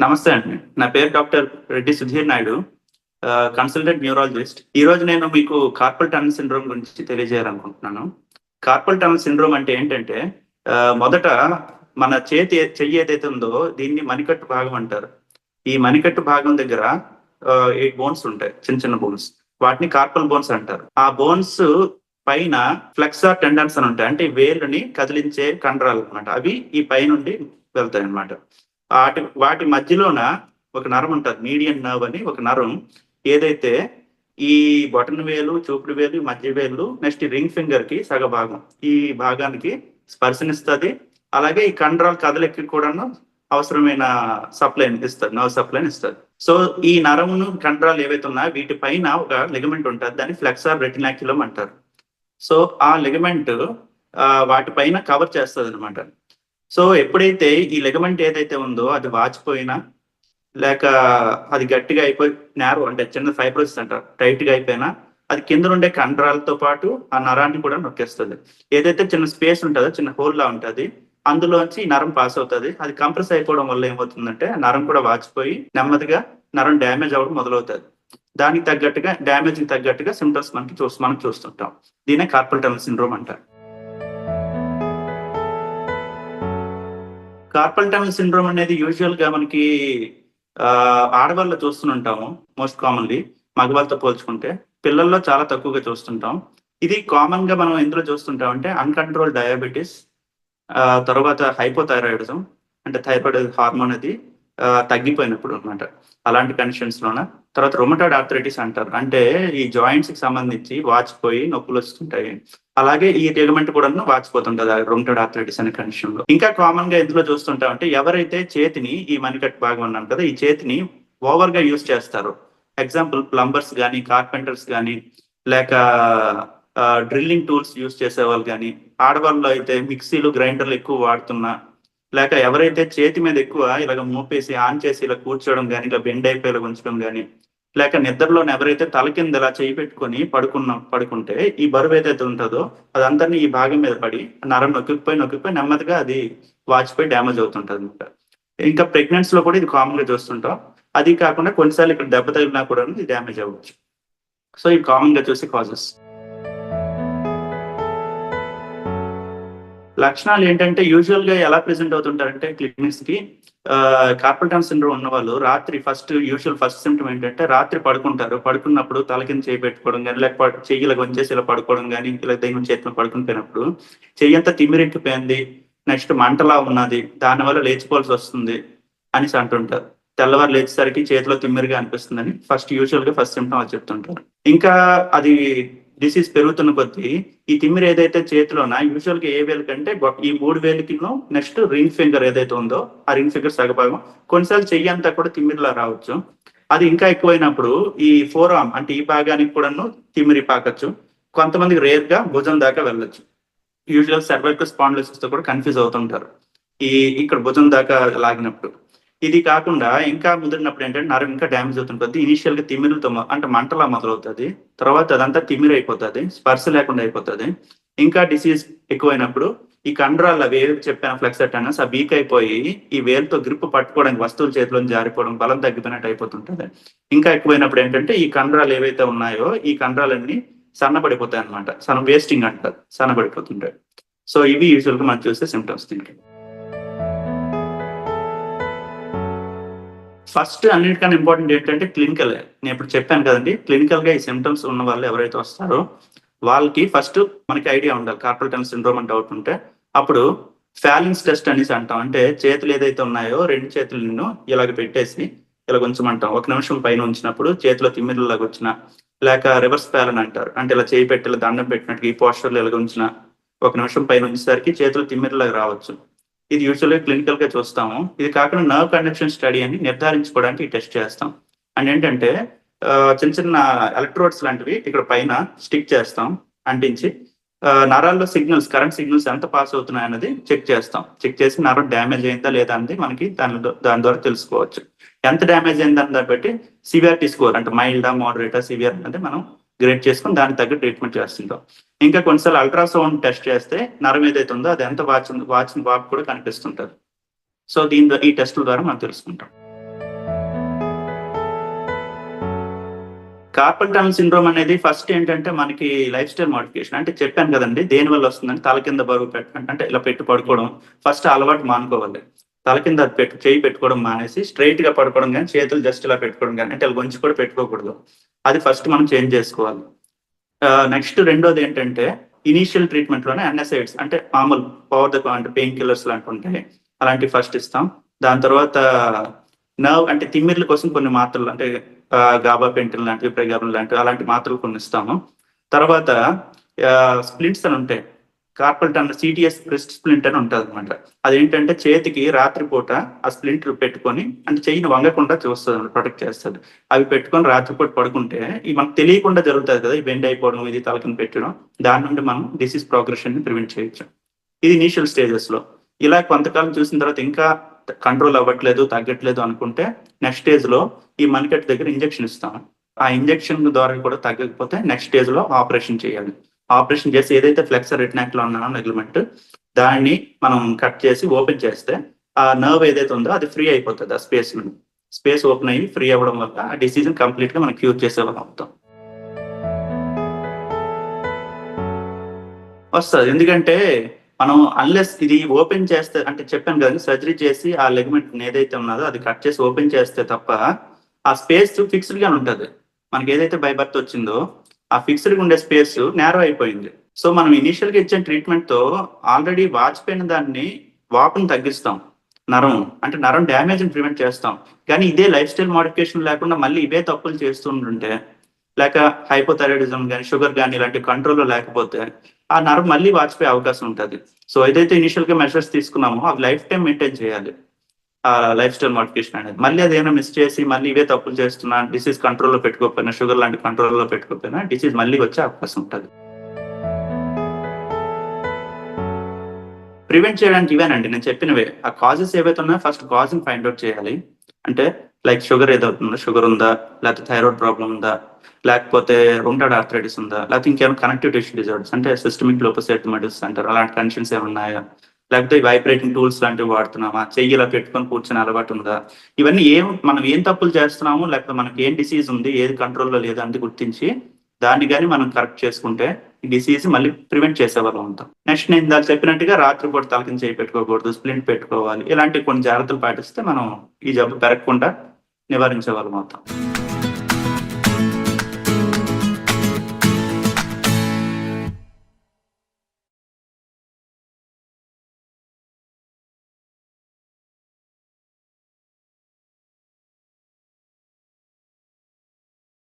నమస్తే అండి. నా పేరు doctor Reddy Sudheer Naidu consultant neurologist. ఈ రోజు నేను మీకు కార్పల్ టనల్ సిండ్రోమ్ గురించి తెలియజేయాలనుకుంటున్నాను. కార్పల్ టనల్ సిండ్రోమ్ అంటే ఏంటంటే ఆ, మొదట మన చేతి చెయ్యి ఏదైతే ఉందో దీన్ని మణికట్టు భాగం అంటారు. ఈ మణికట్టు భాగం దగ్గర ఎయిట్ బోన్స్ ఉంటాయి చిన్న చిన్న బోన్స్. వాటిని కార్పల్ బోన్స్ అంటారు. ఆ బోన్స్ పైన ఫ్లెక్సార్ టెండన్స్ అని ఉంటాయి. అంటే వేలుని కదిలించే కండరాలు అన్నమాట. అవి ఈ పై నుండి వెళ్తాయి అనమాట వాటి వాటి మధ్యలోన ఒక నరం ఉంటుంది. మీడియన్ నర్వ్ అని ఒక నరం. ఏదైతే ఈ బొటన్ వేలు చూపుడు వేలు మధ్య వేలు నెక్స్ట్ రింగ్ ఫింగర్కి సగ భాగం ఈ భాగానికి స్పర్శనిస్తుంది. అలాగే ఈ కండరాల కదలికి కూడాను అవసరమైన సప్లైని ఇస్తుంది నర్వ్ సప్లైని ఇస్తుంది. సో ఈ నరమును కండరాలు ఏవైతే ఉన్నాయో వీటి పైన ఒక లిగమెంట్ ఉంటుంది. దాన్ని ఫ్లెక్సార్ రెటినాక్యులం అంటారు. సో ఆ లిగమెంట్ వాటి పైన కవర్ చేస్తుంది అనమాట సో ఎప్పుడైతే ఈ లెగమెంట్ ఏదైతే ఉందో అది వాచిపోయినా లేక అది గట్టిగా అయిపోయి నేరో అంటే చిన్న ఫైబ్రోసిస్ అంటారు టైట్గా అయిపోయినా అది కింద ఉండే కండరాలతో పాటు ఆ నరాన్ని కూడా నొక్కేస్తుంది. ఏదైతే చిన్న స్పేస్ ఉంటుందో చిన్న హోల్ లా ఉంటుంది అందులోంచి ఈ నరం పాస్ అవుతుంది. అది కంప్రెస్ అయిపోవడం వల్ల ఏమవుతుందంటే నరం కూడా వాచిపోయి నెమ్మదిగా నరం డ్యామేజ్ అవ్వడం మొదలవుతుంది. దానికి తగ్గట్టుగా డ్యామేజ్ తగ్గట్టుగా సిమ్టమ్స్ మనకి చూసి మనం చూస్తుంటాం. దీనే కార్పల్ టనల్ సిండ్రోమ్ అంటారు. కార్పల్ టనల్ సిండ్రోమ్ అనేది యూజువల్గా మనకి ఆ, ఆడవాళ్ళలో చూస్తుంటాము మోస్ట్ కామన్లీ మగవాళ్ళతో పోల్చుకుంటే. పిల్లల్లో చాలా తక్కువగా చూస్తుంటాం. ఇది కామన్గా మనం ఎందులో చూస్తుంటాం అంటే అన్కంట్రోల్ డయాబెటీస్ తర్వాత హైపోథైరాయిడిజం అంటే థైరాయిడ్ హార్మోన్ అది తగ్గిపోయినప్పుడు అన్నమాట. అలాంటి కండిషన్స్ లోన. తర్వాత రొమటాయిడ్ ఆర్థరైటిస్ అంటారు. అంటే ఈ జాయింట్స్కి సంబంధించి వాచిపోయి నొప్పులు వస్తుంటాయి. అలాగే ఈ లిగమెంట్ కూడా వాచిపోతుంటది రొమటాయిడ్ ఆర్థరైటిస్ అనే కండిషన్లో. ఇంకా కామన్గా ఎందులో చూస్తుంటాం అంటే ఎవరైతే చేతిని ఈ మణికట్ భాగం అన్నాను కదా ఈ చేతిని ఓవర్గా యూజ్ చేస్తారు. ఎగ్జాంపుల్ ప్లంబర్స్ కానీ కార్పెంటర్స్ కానీ లేక డ్రిల్లింగ్ టూల్స్ యూజ్ చేసే వాళ్ళు కానీ ఆడవాళ్ళు అయితే మిక్సీలు గ్రైండర్లు ఎక్కువ వాడుతున్నా లేక ఎవరైతే చేతి మీద ఎక్కువ ఇలాగ మోపేసి ఆన్ చేసి ఇలా కూర్చోవడం కానీ ఇలా బెండ్ అయిపోయి ఇలా ఉంచడం కానీ లేక నిద్రలో ఎవరైతే తల కింద ఇలా చేయి పెట్టుకొని పడుకున్న పడుకుంటే ఈ బరువు ఏదైతే ఉంటుందో అదంతా ఈ భాగం మీద పడి నరం నొక్కిపోయి నొక్కిపోయి నెమ్మదిగా అది వాచిపోయి డ్యామేజ్ అవుతుంటుంది అనమాట. ఇంకా ప్రెగ్నెన్సీ లో కూడా ఇది కామన్గా చూస్తుంటాం. అది కాకుండా కొన్నిసార్లు ఇక్కడ దెబ్బ తగిలినా కూడా ఇది డ్యామేజ్ అవ్వచ్చు. సో ఇది కామన్గా చూసే కాజెస్ లక్షణాలు ఏంటంటే యూజువల్గా ఎలా ప్రెసెంట్ అవుతుంటారంటే క్లినిక్స్కి కార్పల్ టన్ సిండ్రోమ్ ఉన్న వాళ్ళు రాత్రి ఫస్ట్ యూజువల్ ఫస్ట్ సిమ్టమ్ ఏంటంటే రాత్రి పడుకుంటారు. పడుకున్నప్పుడు తల కింద చేయి పెట్టుకోవడం కానీ లేకపోతే చెయ్యి ఇలా వంచేసి ఇలా పడుకోవడం కానీ ఇలా దైవం చేతిలో పడుకునిపోయినప్పుడు చెయ్యి అంతా తిమ్మిరెక్కిపోయింది. నెక్స్ట్ మంటలా ఉన్నది. దానివల్ల లేచిపోవాల్సి వస్తుంది అనేసి అంటుంటారు. తెల్లవారు లేచేసరికి చేతిలో తిమ్మిరిగా అనిపిస్తుందని ఫస్ట్ యూజువల్గా ఫస్ట్ సిమ్టమ్ అది చెప్తుంటారు. ఇంకా అది డిసీజ్ పెరుగుతున్న కొద్దీ ఈ తిమ్మిరి ఏదైతే చేతిలోన యూజువల్గా ఏ వేలు కంటే ఈ మూడు వేలకి నెక్స్ట్ రింగ్ ఫింగర్ ఏదైతే ఉందో ఆ రింగ్ ఫింగర్ సగభాగం. కొన్నిసార్లు చెయ్యి అంతా కూడా తిమ్మిరిలా రావచ్చు. అది ఇంకా ఎక్కువైనప్పుడు ఈ ఫోర్ ఆర్మ్ అంటే ఈ భాగానికి కూడాను తిమ్మిరి పాకచ్చు. కొంతమందికి రేర్గా భుజం దాకా వెళ్ళొచ్చు. యూజువల్ సర్వైకల్ స్పాండిలోసిస్తో కూడా కన్ఫ్యూజ్ అవుతుంటారు. ఈ ఇక్కడ భుజం దాకా లాగినప్పుడు. ఇది కాకుండా ఇంకా ముదిరినప్పుడు ఏంటంటే నరం ఇంకా డ్యామేజ్ అవుతుంటుంది ఇనిషియల్గా తిమ్మిరులతో అంటే మంటలా మొదలవుతుంది. తర్వాత అదంతా తిమ్మిరి అయిపోతుంది. స్పర్శ లేకుండా అయిపోతుంది. ఇంకా డిసీజ్ ఎక్కువైనప్పుడు ఈ కండరాల వేలు ఫ్లెక్స్ ఫ్లెక్సెటనస్ ఆ వీక్ అయిపోయి ఈ వేలుతో గ్రిప్ పట్టుకోవడానికి వస్తువుల చేతిలో జారిపోవడం బలం తగ్గిపోయినట్టు అయిపోతుంటది. ఇంకా ఎక్కువైనప్పుడు ఏంటంటే ఈ కండరాలు ఏవైతే ఉన్నాయో ఈ కండరాలన్నీ సన్నబడిపోతాయి అనమాట సన్న వేస్టింగ్ అంటారు. సన్నబడిపోతుంటాయి. సో ఇవి యూజువల్గా మనం చూసే సిమ్టమ్స్ దీనికి ఫస్ట్ అన్నిటికన్నా ఇంపార్టెంట్ ఏంటంటే క్లినికల్. నేను ఇప్పుడు చెప్పాను కదండి క్లినికల్గా ఈ సిమ్టమ్స్ ఉన్న వాళ్ళు ఎవరైతే వస్తారో వాళ్ళకి ఫస్ట్ మనకి ఐడియా ఉండాలి. కార్పల్ టన్ సిండ్రోమ్ అని డౌట్ ఉంటే. అప్పుడు ఫ్యాలిన్స్ టెస్ట్ అనేసి అంటాం. అంటే చేతులు ఏదైతే ఉన్నాయో రెండు చేతులు నిన్ను ఇలాగ పెట్టేసి ఇలా ఉంచమంటాం ఒక నిమిషం పైన ఉంచినప్పుడు చేతిలో తిమ్మిరిలాగా వచ్చిన లేక రివర్స్ ప్యాలన్ అంటారు. అంటే ఇలా చేయి పెట్టి ఇలా దండం పెట్టినట్టు ఈ పోస్టర్లు ఇలా ఉంచిన ఒక నిమిషం పైన ఉంచేసరికి చేతులు తిమ్మిరిలాగా రావచ్చు. ఇది యూజువల్గా క్లినికల్గా చూస్తాము. ఇది కాకుండా నర్వ్ కండక్షన్ స్టడీ అని నిర్ధారించుకోవడానికి టెస్ట్ చేస్తాం. అండ్ ఏంటంటే చిన్న చిన్న ఎలక్ట్రోడ్స్ లాంటివి ఇక్కడ పైన స్టిక్ చేస్తాం అంటించి నరాల్లో సిగ్నల్స్ కరెంట్ సిగ్నల్స్ ఎంత పాస్ అవుతున్నాయి అనేది చెక్ చేస్తాం. చెక్ చేసి నరం డ్యామేజ్ అయిందా లేదా అనేది మనకి దాని దాని ద్వారా తెలుసుకోవచ్చు. ఎంత డ్యామేజ్ అయిందని దాన్ని బట్టి సివియారిటీ స్కోర్ అంటే మైల్డా మోడరేటా సివియర్ అంటే మనం గ్రేడ్ చేసుకొని దానికి తగ్గ ట్రీట్మెంట్ చేస్తుంటాం. ఇంకా కొన్నిసార్లు అల్ట్రాసౌండ్ టెస్ట్ చేస్తే నరం ఏదైతే ఉందో అది ఎంత వాచింది వాచిన వాక్ కూడా కనిపిస్తుంటుంది. సో దీని ఈ టెస్టుల ద్వారా మనం తెలుసుకుంటాం. కార్పల్ టనల్ సిండ్రోమ్ అనేది ఫస్ట్ ఏంటంటే మనకి లైఫ్ స్టైల్ మోడిఫికేషన్. అంటే చెప్పాను కదండి దేని వల్ల వస్తుందని తల కింద బరువు పెట్టుకుంటే అంటే ఇలా పెట్టి పడుకోవడం ఫస్ట్ అలవాటు మానుకోవాలి. తల కింద పెట్టు చేయి పెట్టుకోవడం మానేసి స్ట్రైట్గా పడుకోవడం కానీ చేతులు జస్ట్ ఇలా పెట్టుకోవడం కానీ అంటే ఇలా గొంచి కూడా పెట్టుకోకూడదు. అది ఫస్ట్ మనం చేంజ్ చేసుకోవాలి. నెక్స్ట్ రెండోది ఏంటంటే ఇనీషియల్ ట్రీట్మెంట్లోనే అన్నసైడ్స్ అంటే మామూలు పవర్ ద అంటే పెయిన్ కిల్లర్స్ లాంటివి ఉంటాయి. అలాంటివి ఫస్ట్ ఇస్తాం. దాని తర్వాత నర్వ్ అంటే తిమ్మిర్ల కోసం కొన్ని మాత్రలు అంటే గాబా పెంటిన్ లాంటివి ప్రెగాబుల్ లాంటివి అలాంటి మాత్రలు కొన్ని ఇస్తాము. తర్వాత స్ప్లింట్స్ అని ఉంటాయి. Carpal tunnel CTS wrist splint అని ఉంటుంది అనమాట అదేంటంటే చేతికి రాత్రిపూట ఆ స్ప్లింట్ పెట్టుకొని అంటే చెయ్యిని వంగకుండా చూస్తుంది ప్రొటెక్ట్ చేస్తుంది. అవి పెట్టుకొని రాత్రిపూట పడుకుంటే ఇవి మనకు తెలియకుండా జరుగుతుంది కదా ఈ బెండ్ అయిపోవడం ఇది తలకని పెట్టడం దాని నుండి మనం డిసీజ్ ప్రోగ్రెషన్ని ప్రివెంట్ చేయొచ్చు. ఇది ఇనీషియల్ స్టేజెస్లో. ఇలా కొంతకాలం చూసిన తర్వాత ఇంకా కంట్రోల్ అవ్వట్లేదు తగ్గట్లేదు అనుకుంటే నెక్స్ట్ స్టేజ్లో ఈ మనికట్ దగ్గర ఇంజెక్షన్ ఇస్తాం ఆ ఇంజెక్షన్ ద్వారా కూడా తగ్గకపోతే నెక్స్ట్ స్టేజ్లో ఆపరేషన్ చేయాలి. ఆపరేషన్ చేసి ఏదైతే ఫ్లెక్సర్ రెటినాక్లో ఉన్నానో నెగ్లిమెంట్ దాన్ని మనం కట్ చేసి ఓపెన్ చేస్తే ఆ నర్వ్ ఏదైతే ఉందో అది ఫ్రీ అయిపోతుంది ఆ స్పేస్ నుండి. స్పేస్ ఓపెన్ అయ్యి ఫ్రీ అవ్వడం వల్ల ఆ డిసీజన్ కంప్లీట్గా మనం క్యూర్ చేసేవాళ్ళం అవుతాం. వస్తుంది. ఎందుకంటే మనం అన్లెస్ ఇది ఓపెన్ చేస్తే అంటే చెప్పాను కదండి సర్జరీ చేసి ఆ లెగ్మెంట్ ఏదైతే ఉన్నదో అది కట్ చేసి ఓపెన్ చేస్తే తప్ప ఆ స్పేస్ ఫిక్స్డ్గా ఉంటుంది. మనకి ఏదైతే బై బర్త్ వచ్చిందో ఆ ఫిక్స్డ్ ఉండే స్పేస్ నేరో అయిపోయింది. సో మనం ఇనీషియల్గా ఇచ్చిన ట్రీట్మెంట్తో ఆల్రెడీ వాచిపోయిన దాన్ని వాపును తగ్గిస్తాం నరం. అంటే నరం డ్యామేజ్ని ప్రివెంట్ చేస్తాం. కానీ ఇదే లైఫ్ స్టైల్ మోడిఫికేషన్ లేకుండా మళ్ళీ ఇవే తప్పులు చేస్తుంటుంటే లేక హైపోథైరాయిడిజం కానీ షుగర్ కానీ ఇలాంటి కంట్రోల్లో లేకపోతే ఆ నరం మళ్ళీ వాచిపోయే అవకాశం ఉంటుంది. సో ఏదైతే ఇనిషియల్గా మెషర్స్ తీసుకున్నామో అది లైఫ్ టైం మెయింటైన్ చేయాలి. ఆ లైఫ్ స్టైల్ మోడిఫికేషన్ అనేది. మళ్ళీ అదేమైనా మిస్ చేసి మళ్ళీ ఇవే తప్పులు చేస్తున్నా డిసీజ్ కంట్రోల్లో పెట్టుకోకపోయినా షుగర్ లాంటి కంట్రోల్లో పెట్టుకోకపోయినా డిసీజ్ మళ్ళీ వచ్చే అవకాశం ఉంటుంది. ప్రివెంట్ చేయడానికి ఇవేనండి. నేను చెప్పినవే. ఆ కాజెస్ ఏవైతే ఉన్నాయో ఫస్ట్ కాజ్ని ఫైండ్ అవుట్ చేయాలి. అంటే లైక్ షుగర్ ఏదవుతుందో షుగర్ ఉందా? లేకపోతే థైరాయిడ్ ప్రాబ్లం ఉందా? లేకపోతే రొంటాడ్ ఆర్థరైటిస్ ఉందా? లేకపోతే ఇంకేమైనా కనెక్టివ్ టిష్యూ డిజార్డర్స్ అంటే సిస్టమిక్ లోపసైటమైటిస్ అంటారు. అలాంటి కండిషన్స్ ఏమన్నాయా లేకపోతే వైబ్రేటింగ్ టూల్స్ లాంటివి వాడుతున్నామా? చెయ్యి ఇలా పెట్టుకొని కూర్చొని అలవాటు ఉందా? ఇవన్నీ ఏం మనం ఏం తప్పులు చేస్తున్నాము? లేకపోతే మనకి ఏం డిసీజ్ ఉంది? ఏది కంట్రోల్లో లేదా అని గుర్తించి దాన్ని కానీ మనం కరెక్ట్ చేసుకుంటే ఈ డిసీజ్ మళ్ళీ ప్రివెంట్ చేసేవాళ్ళం ఉంటాం నెక్స్ట్ నేను ఇందాక చెప్పినట్టుగా రాత్రిపూట తలకిన చేయి పెట్టుకోకూడదు స్ప్లింట్ పెట్టుకోవాలి. ఇలాంటి కొన్ని జాగ్రత్తలు పాటిస్తే మనం ఈ జబ్బు పెరగకుండా నివారించే వాళ్ళం అవుతాం.